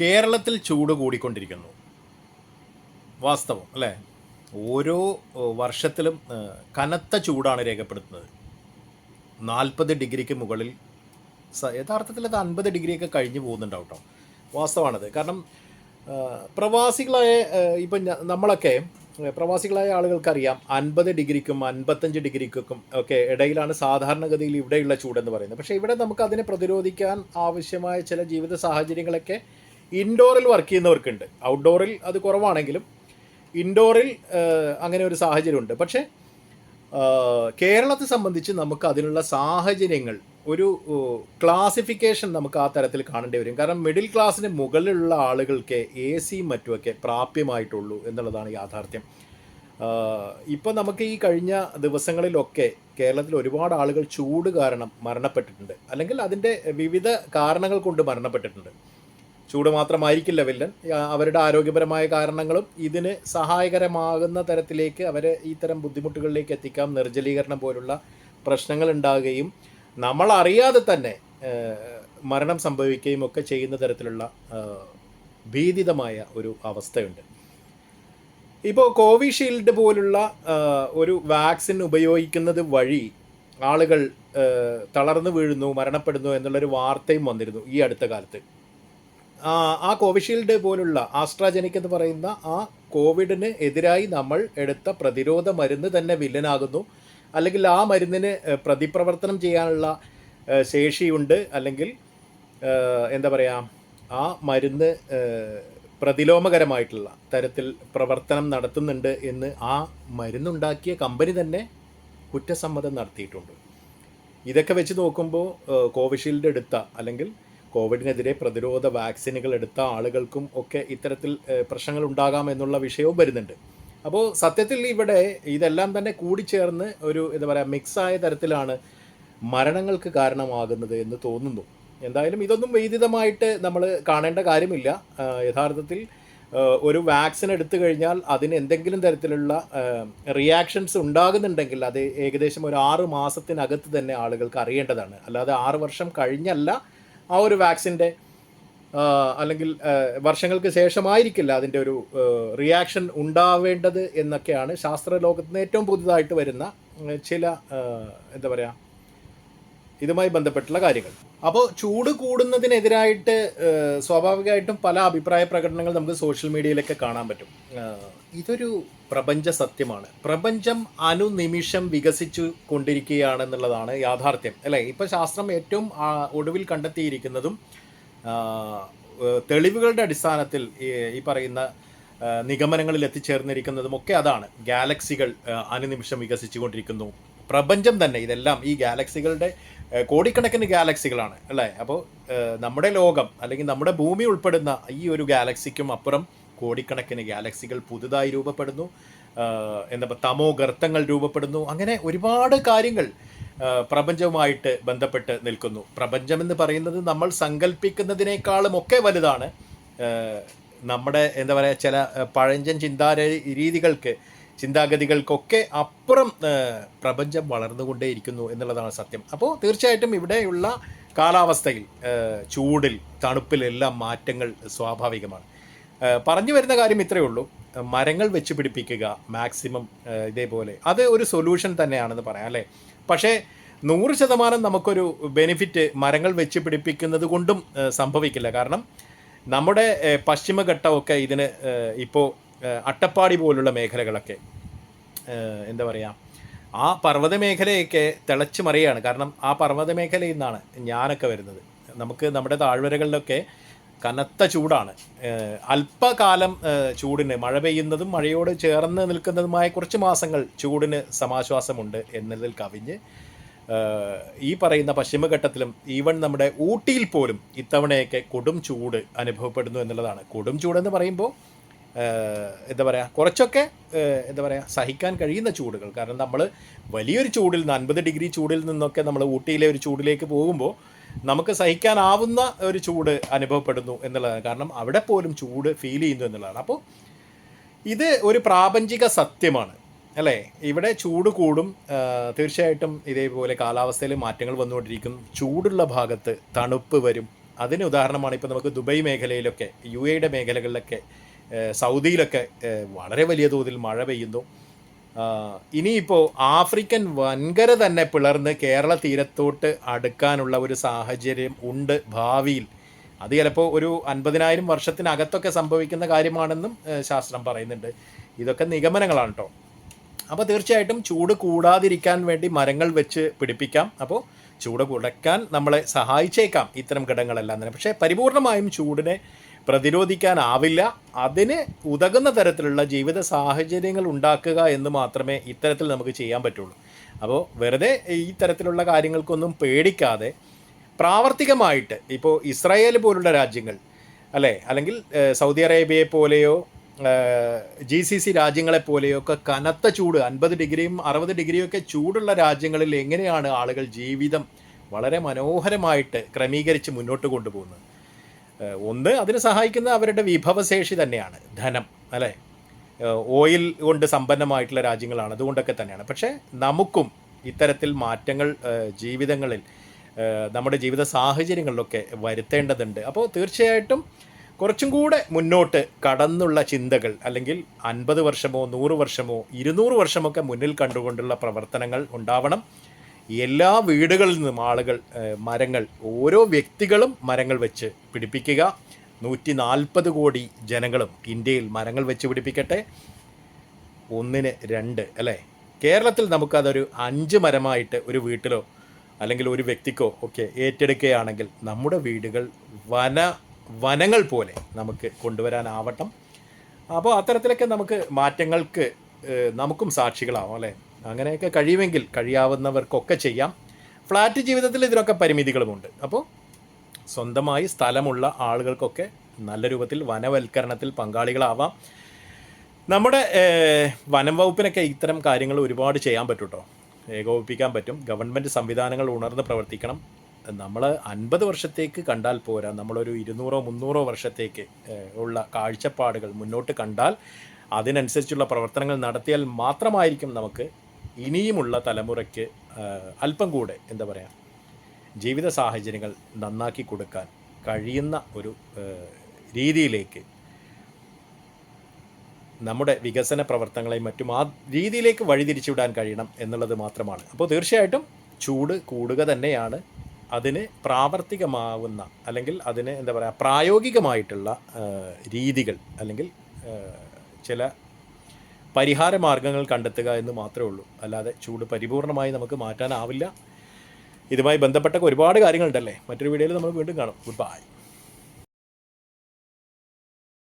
കേരളത്തിൽ ചൂട് കൂടിക്കൊണ്ടിരിക്കുന്നു. വാസ്തവം അല്ലേ? ഓരോ വർഷത്തിലും കനത്ത ചൂടാണ് രേഖപ്പെടുത്തുന്നത്. നാൽപ്പത് ഡിഗ്രിക്ക് മുകളിൽ യഥാർത്ഥത്തിൽ അത് അൻപത് ഡിഗ്രിയൊക്കെ കഴിഞ്ഞ് പോകുന്നുണ്ടാവും കേട്ടോ വാസ്തവമാണത് കാരണം പ്രവാസികളായ ഇപ്പം നമ്മളൊക്കെ പ്രവാസികളായ ആളുകൾക്കറിയാം അൻപത് ഡിഗ്രിക്കും അൻപത്തഞ്ച് ഡിഗ്രിക്കും ഒക്കെ ഇടയിലാണ് സാധാരണഗതിയിൽ ഇവിടെയുള്ള ചൂടെന്ന് പറയുന്നത്. പക്ഷേ ഇവിടെ നമുക്ക് അതിനെ പ്രതിരോധിക്കാൻ ആവശ്യമായ ചില ജീവിത സാഹചര്യങ്ങളൊക്കെ ഇൻഡോറിൽ വർക്ക് ചെയ്യുന്നവർക്കുണ്ട്. ഔട്ട്ഡോറിൽ അത് കുറവാണെങ്കിലും ഇൻഡോറിൽ അങ്ങനെ ഒരു സാഹചര്യമുണ്ട്. പക്ഷേ കേരളത്തെ സംബന്ധിച്ച് നമുക്ക് അതിനുള്ള സാഹചര്യങ്ങൾ ഒരു ക്ലാസിഫിക്കേഷൻ നമുക്ക് ആ തരത്തിൽ കാണേണ്ടി വരും. കാരണം മിഡിൽ ക്ലാസ്സിന് മുകളിലുള്ള ആളുകൾക്ക് എ സിയും മറ്റുമൊക്കെ പ്രാപ്യമായിട്ടുള്ളൂ എന്നുള്ളതാണ് യാഥാർത്ഥ്യം. ഇപ്പം നമുക്ക് ഈ കഴിഞ്ഞ ദിവസങ്ങളിലൊക്കെ കേരളത്തിൽ ഒരുപാട് ആളുകൾ ചൂട് കാരണം മരണപ്പെട്ടിട്ടുണ്ട്. അല്ലെങ്കിൽ അതിന്റെ വിവിധ കാരണങ്ങൾ കൊണ്ട് മരണപ്പെട്ടിട്ടുണ്ട്. ചൂട് മാത്രമായിരിക്കില്ല വില്ലൻ. അവരുടെ ആരോഗ്യപരമായ കാരണങ്ങളും ഇതിന് സഹായകരമാകുന്ന തരത്തിലേക്ക് അവരെ ഇത്തരം ബുദ്ധിമുട്ടുകളിലേക്ക് എത്തിക്കാം. നിർജലീകരണം പോലുള്ള പ്രശ്നങ്ങൾ ഉണ്ടാകുകയും നമ്മൾ അറിയാതെ തന്നെ മരണം സംഭവിക്കുകയും ഒക്കെ ചെയ്യുന്ന തരത്തിലുള്ള ഭീതിതമായ ഒരു അവസ്ഥയുണ്ട്. ഇപ്പോൾ കോവിഷീൽഡ് പോലുള്ള ഒരു വാക്സിൻ ഉപയോഗിക്കുന്നത് വഴി ആളുകൾ തളർന്നു വീഴുന്നു മരണപ്പെടുന്നു എന്നുള്ളൊരു വാർത്തയും വന്നിരുന്നു ഈ അടുത്ത കാലത്ത്. ആ കോവിഷീൽഡ് പോലുള്ള ആസ്ട്രാജനിക് എന്ന് പറയുന്ന ആ കോവിഡിന് എതിരായി നമ്മൾ എടുത്ത പ്രതിരോധ മരുന്ന് തന്നെ വില്ലനാകുന്നു. അല്ലെങ്കിൽ ആ മരുന്നിന് പ്രതിപ്രവർത്തനം ചെയ്യാനുള്ള ശേഷിയുണ്ട്. അല്ലെങ്കിൽ എന്താ പറയുക ആ മരുന്ന് പ്രതിലോമകരമായിട്ടുള്ള തരത്തിൽ പ്രവർത്തനം നടത്തുന്നുണ്ട് എന്ന് ആ മരുന്നുണ്ടാക്കിയ കമ്പനി തന്നെ കുറ്റസമ്മതം നടത്തിയിട്ടുണ്ട്. ഇതൊക്കെ വെച്ച് നോക്കുമ്പോൾ കോവിഷീൽഡ് എടുത്ത അല്ലെങ്കിൽ കോവിഡിനെതിരെ പ്രതിരോധ വാക്സിനുകൾ എടുത്ത ആളുകൾക്കും ഒക്കെ ഇത്തരത്തിൽ പ്രശ്നങ്ങൾ ഉണ്ടാകാം എന്നുള്ള വിഷയവും വരുന്നുണ്ട്. അപ്പോൾ സത്യത്തിൽ ഇവിടെ ഇതെല്ലാം തന്നെ കൂടിച്ചേർന്ന് ഒരു എന്താ പറയുക മിക്സായ തരത്തിലാണ് മരണങ്ങൾക്ക് കാരണമാകുന്നത് എന്ന് തോന്നുന്നു. എന്തായാലും ഇതൊന്നും വൈദിതമായിട്ട് നമ്മൾ കാണേണ്ട കാര്യമില്ല. യഥാർത്ഥത്തിൽ ഒരു വാക്സിൻ എടുത്തു കഴിഞ്ഞാൽ അതിന് എന്തെങ്കിലും തരത്തിലുള്ള റിയാക്ഷൻസ് ഉണ്ടാകുന്നുണ്ടെങ്കിൽ അത് ഏകദേശം ഒരു ആറ് മാസത്തിനകത്ത് തന്നെ ആളുകൾക്ക് അറിയേണ്ടതാണ്. അല്ലാതെ ആറ് വർഷം കഴിഞ്ഞല്ല ആ ഒരു വാക്സിന്റെ അല്ലെങ്കിൽ വർഷങ്ങൾക്ക് ശേഷമായിരിക്കില്ല അതിന്റെ ഒരു റിയാക്ഷൻ ഉണ്ടാവേണ്ടത് എന്നൊക്കെയാണ് ശാസ്ത്രലോകത്ത് നിന്ന് ഏറ്റവും പുതുതായിട്ട് വരുന്ന ചില എന്താ പറയുക ഇതുമായി ബന്ധപ്പെട്ടുള്ള കാര്യങ്ങൾ. അപ്പോൾ ചൂട് കൂടുന്നതിനെതിരായിട്ട് സ്വാഭാവികമായിട്ടും പല അഭിപ്രായ പ്രകടനങ്ങൾ നമുക്ക് സോഷ്യൽ മീഡിയയിലൊക്കെ കാണാൻ പറ്റും. ഇതൊരു പ്രപഞ്ച സത്യമാണ്. പ്രപഞ്ചം അനുനിമിഷം വികസിച്ചു കൊണ്ടിരിക്കുകയാണെന്നുള്ളതാണ് യാഥാർത്ഥ്യം. അല്ലേ? ഇപ്പോൾ ശാസ്ത്രം ഏറ്റവും ഒടുവിൽ കണ്ടെത്തിയിരിക്കുന്നതും തെളിവുകളുടെ അടിസ്ഥാനത്തിൽ ഈ പറയുന്ന നിഗമനങ്ങളിൽ എത്തിച്ചേർന്നിരിക്കുന്നതും ഒക്കെ അതാണ്. ഗാലക്സികൾ അനുനിമിഷം വികസിച്ചുകൊണ്ടിരിക്കുന്നു പ്രപഞ്ചം തന്നെ ഇതെല്ലാം ഈ ഗാലക്സികളുടെ കോടിക്കണക്കിന് ഗാലക്സികളാണ് അല്ലേ? അപ്പോൾ നമ്മുടെ ലോകം അല്ലെങ്കിൽ നമ്മുടെ ഭൂമി ഉൾപ്പെടുന്ന ഈ ഒരു ഗാലക്സിക്കും അപ്പുറം കോടിക്കണക്കിന് ഗാലക്സികൾ പുതുതായി രൂപപ്പെടുന്നു എന്താ തമോ ഗർത്തങ്ങൾ രൂപപ്പെടുന്നു. അങ്ങനെ ഒരുപാട് കാര്യങ്ങൾ പ്രപഞ്ചവുമായിട്ട് ബന്ധപ്പെട്ട് നിൽക്കുന്നു. പ്രപഞ്ചം എന്ന് പറയുന്നത് നമ്മൾ സങ്കല്പിക്കുന്നതിനേക്കാളും ഒക്കെ വലുതാണ്. നമ്മുടെ എന്താ പറയുക ചില പഴഞ്ചൻ ചിന്താ രീതികൾക്ക് ചിന്താഗതികൾക്കൊക്കെ അപ്പുറം പ്രപഞ്ചം വളർന്നുകൊണ്ടേയിരിക്കുന്നു എന്നുള്ളതാണ് സത്യം. അപ്പോൾ തീർച്ചയായിട്ടും ഇവിടെയുള്ള കാലാവസ്ഥയിൽ ചൂടിൽ തണുപ്പിലെല്ലാം മാറ്റങ്ങൾ സ്വാഭാവികമാണ്. പറഞ്ഞു വരുന്ന കാര്യം ഇത്രയേ ഉള്ളൂ. മരങ്ങൾ വെച്ച് പിടിപ്പിക്കുക മാക്സിമം ഇതേപോലെ. അത് ഒരു സൊല്യൂഷൻ തന്നെയാണെന്ന് പറയാം അല്ലേ? പക്ഷേ നൂറ് ശതമാനം നമുക്കൊരു ബെനിഫിറ്റ് മരങ്ങൾ വെച്ച് പിടിപ്പിക്കുന്നത് കൊണ്ടും സംഭവിക്കില്ല. കാരണം നമ്മുടെ പശ്ചിമഘട്ടമൊക്കെ ഇതിന് ഇപ്പോൾ അട്ടപ്പാടി പോലുള്ള മേഖലകളൊക്കെ. എന്താ പറയുക ആ പർവത മേഖലയൊക്കെ തിളച്ചു മറിയാണ്. കാരണം ആ പർവത മേഖലയിൽ നിന്നാണ് ഞാനൊക്കെ വരുന്നത്. നമുക്ക് നമ്മുടെ താഴ്വരകളിലൊക്കെ കനത്ത ചൂടാണ്. അല്പകാലം ചൂടിന് മഴ പെയ്യുന്നതും മഴയോട് ചേർന്ന് നിൽക്കുന്നതുമായ കുറച്ച് മാസങ്ങൾ ചൂടിന് സമാശ്വാസമുണ്ട് എന്നതിൽ കവിഞ്ഞ് ഈ പറയുന്ന പശ്ചിമഘട്ടത്തിലും ഈവൻ നമ്മുടെ ഊട്ടിയിൽ പോലും ഇത്തവണയൊക്കെ കൊടും ചൂട് അനുഭവപ്പെടുന്നു എന്നുള്ളതാണ്. കൊടും ചൂടെന്ന് പറയുമ്പോൾ എന്താ പറയുക കുറച്ചൊക്കെ എന്താ പറയുക സഹിക്കാൻ കഴിയുന്ന ചൂടുകൾ. കാരണം നമ്മൾ വലിയൊരു ചൂടിൽ നിന്ന് അൻപത് ഡിഗ്രി ചൂടിൽ നിന്നൊക്കെ നമ്മൾ ഊട്ടിയിലെ ഒരു ചൂടിലേക്ക് പോകുമ്പോൾ നമുക്ക് സഹിക്കാനാവുന്ന ഒരു ചൂട് അനുഭവപ്പെടുന്നു എന്നുള്ളതാണ്. കാരണം അവിടെ പോലും ചൂട് ഫീൽ ചെയ്യുന്നു എന്നുള്ളതാണ്. അപ്പോൾ ഇത് ഒരു പ്രാപഞ്ചിക സത്യമാണ്. അല്ലേ? ഇവിടെ ചൂട് കൂടും. തീർച്ചയായിട്ടും ഇതേപോലെ കാലാവസ്ഥയിൽ മാറ്റങ്ങൾ വന്നുകൊണ്ടിരിക്കും. ചൂടുള്ള ഭാഗത്ത് തണുപ്പ് വരും. അതിന് ഉദാഹരണമാണ് ഇപ്പോൾ നമുക്ക് ദുബൈ മേഖലയിലൊക്കെ യു എയുടെ മേഖലകളിലൊക്കെ സൗദിയിലൊക്കെ വളരെ വലിയ തോതിൽ മഴ പെയ്യുന്നു. ഇനിയിപ്പോൾ ആഫ്രിക്കൻ വൻകര തന്നെ പിളർന്ന് കേരള തീരത്തോട്ട് അടുക്കാനുള്ള ഒരു സാഹചര്യം ഉണ്ട് ഭാവിയിൽ. അത് ചിലപ്പോൾ ഒരു അൻപതിനായിരം വർഷത്തിനകത്തൊക്കെ സംഭവിക്കുന്ന കാര്യമാണെന്നും ശാസ്ത്രം പറയുന്നുണ്ട്. ഇതൊക്കെ നിഗമനങ്ങളാണ് കേട്ടോ അപ്പോൾ തീർച്ചയായിട്ടും ചൂട് കൂടാതിരിക്കാൻ വേണ്ടി മരങ്ങൾ വെച്ച് പിടിപ്പിക്കാം. അപ്പോൾ ചൂട് കുറയ്ക്കാൻ നമ്മളെ സഹായിച്ചേക്കാം ഇത്തരം ഘടകങ്ങളെല്ലാം തന്നെ. പക്ഷേ പരിപൂർണമായും ചൂടിനെ പ്രതിരോധിക്കാനാവില്ല. അതിന് ഉതകുന്ന തരത്തിലുള്ള ജീവിത സാഹചര്യങ്ങൾ ഉണ്ടാക്കുക എന്ന് മാത്രമേ ഇത്തരത്തിൽ നമുക്ക് ചെയ്യാൻ പറ്റുള്ളൂ. അപ്പോൾ വെറുതെ ഈ തരത്തിലുള്ള കാര്യങ്ങൾക്കൊന്നും പേടിക്കാതെ പ്രാവർത്തികമായിട്ട് ഇപ്പോൾ ഇസ്രായേൽ പോലുള്ള രാജ്യങ്ങൾ അല്ലേ? അല്ലെങ്കിൽ സൗദി അറേബ്യയെ പോലെയോ ജി സി സി രാജ്യങ്ങളെ ഒക്കെ കനത്ത ചൂട് അൻപത് ഡിഗ്രിയും അറുപത് ഡിഗ്രിയും ഒക്കെ ചൂടുള്ള രാജ്യങ്ങളിൽ എങ്ങനെയാണ് ആളുകൾ ജീവിതം വളരെ മനോഹരമായിട്ട് ക്രമീകരിച്ച് മുന്നോട്ട് കൊണ്ടുപോകുന്നത്? ഒന്ന് അതിന് സഹായിക്കുന്ന അവരുടെ വിഭവശേഷി തന്നെയാണ്. ധനം അല്ലേ? ഓയിൽ കൊണ്ട് സമ്പന്നമായിട്ടുള്ള രാജ്യങ്ങളാണ്. അതുകൊണ്ടൊക്കെ തന്നെയാണ്. പക്ഷേ നമുക്കും ഇത്തരത്തിൽ മാറ്റങ്ങൾ ജീവിതങ്ങളിൽ നമ്മുടെ ജീവിത സാഹചര്യങ്ങളിലൊക്കെ വരുത്തേണ്ടതുണ്ട്. അപ്പോൾ തീർച്ചയായിട്ടും കുറച്ചും കൂടെ മുന്നോട്ട് കടന്നുള്ള ചിന്തകൾ അല്ലെങ്കിൽ അൻപത് വർഷമോ നൂറ് വർഷമോ ഇരുന്നൂറ് വർഷമൊക്കെ മുന്നിൽ കണ്ടുകൊണ്ടുള്ള പ്രവർത്തനങ്ങൾ ഉണ്ടാവണം. എല്ലാ വീടുകളിൽ നിന്നും ആളുകൾ മരങ്ങൾ ഓരോ വ്യക്തികളും മരങ്ങൾ വെച്ച് പിടിപ്പിക്കുക. നൂറ്റി നാൽപ്പത് കോടി ജനങ്ങളും ഇന്ത്യയിൽ മരങ്ങൾ വെച്ച് പിടിപ്പിക്കട്ടെ. ഒന്നിന് രണ്ട് അല്ലേ? കേരളത്തിൽ നമുക്കതൊരു അഞ്ച് മരമായിട്ട് ഒരു വീട്ടിലോ അല്ലെങ്കിൽ ഒരു വ്യക്തിക്കോ ഒക്കെ ഏറ്റെടുക്കുകയാണെങ്കിൽ നമ്മുടെ വീടുകൾ വന വനങ്ങൾ പോലെ നമുക്ക് കൊണ്ടുവരാനാവട്ടം. അപ്പോൾ അത്തരത്തിലൊക്കെ നമുക്ക് മാറ്റങ്ങൾക്ക് നമുക്കും സാക്ഷികളാവാം അല്ലേ? അങ്ങനെയൊക്കെ കഴിയുമെങ്കിൽ കഴിയാവുന്നവർക്കൊക്കെ ചെയ്യാം. ഫ്ലാറ്റ് ജീവിതത്തിൽ ഇതിനൊക്കെ പരിമിതികളുമുണ്ട്. അപ്പോൾ സ്വന്തമായി സ്ഥലമുള്ള ആളുകൾക്കൊക്കെ നല്ല രൂപത്തിൽ വനവൽക്കരണത്തിൽ പങ്കാളികളാവാം. നമ്മുടെ വനം വകുപ്പിനൊക്കെ ഇത്തരം കാര്യങ്ങൾ ഒരുപാട് ചെയ്യാൻ പറ്റും കേട്ടോ ഏകോപിപ്പിക്കാൻ പറ്റും. ഗവൺമെന്റ് സംവിധാനങ്ങൾ ഉണർന്ന് പ്രവർത്തിക്കണം. നമ്മൾ അൻപത് വർഷത്തേക്ക് കണ്ടാൽ പോരാ. നമ്മളൊരു ഇരുന്നൂറോ മുന്നൂറോ വർഷത്തേക്ക് ഉള്ള കാഴ്ചപ്പാടുകൾ മുന്നോട്ട് കണ്ടാൽ അതിനനുസരിച്ചുള്ള പ്രവർത്തനങ്ങൾ നടത്തിയാൽ മാത്രമായിരിക്കും നമുക്ക് ഇനിയുമുള്ള തലമുറയ്ക്ക് അല്പം കൂടെ എന്താ പറയുക ജീവിത സാഹചര്യങ്ങൾ നന്നാക്കി കൊടുക്കാൻ കഴിയുന്ന ഒരു രീതിയിലേക്ക് നമ്മുടെ വികസന പ്രവർത്തനങ്ങളെയും മറ്റും ആ രീതിയിലേക്ക് വഴിതിരിച്ചുവിടാൻ കഴിയണം എന്നുള്ളത് മാത്രമാണ്. അപ്പോൾ തീർച്ചയായിട്ടും ചൂട് കൂടുക തന്നെയാണ് അതിന് പ്രാവർത്തികമാവുന്ന അല്ലെങ്കിൽ അതിന് എന്താ പറയുക പ്രായോഗികമായിട്ടുള്ള രീതികൾ അല്ലെങ്കിൽ ചില പരിഹാര മാർഗങ്ങൾ കണ്ടെത്തുക എന്ന് മാത്രമേ ഉള്ളൂ. അല്ലാതെ ചൂട് പരിപൂർണമായി നമുക്ക് മാറ്റാനാവില്ല. ഇതുമായി ബന്ധപ്പെട്ട ഒരുപാട് കാര്യങ്ങളുണ്ടല്ലേ? മറ്റൊരു വീഡിയോയിൽ നമ്മൾ വീണ്ടും കാണും. Good bye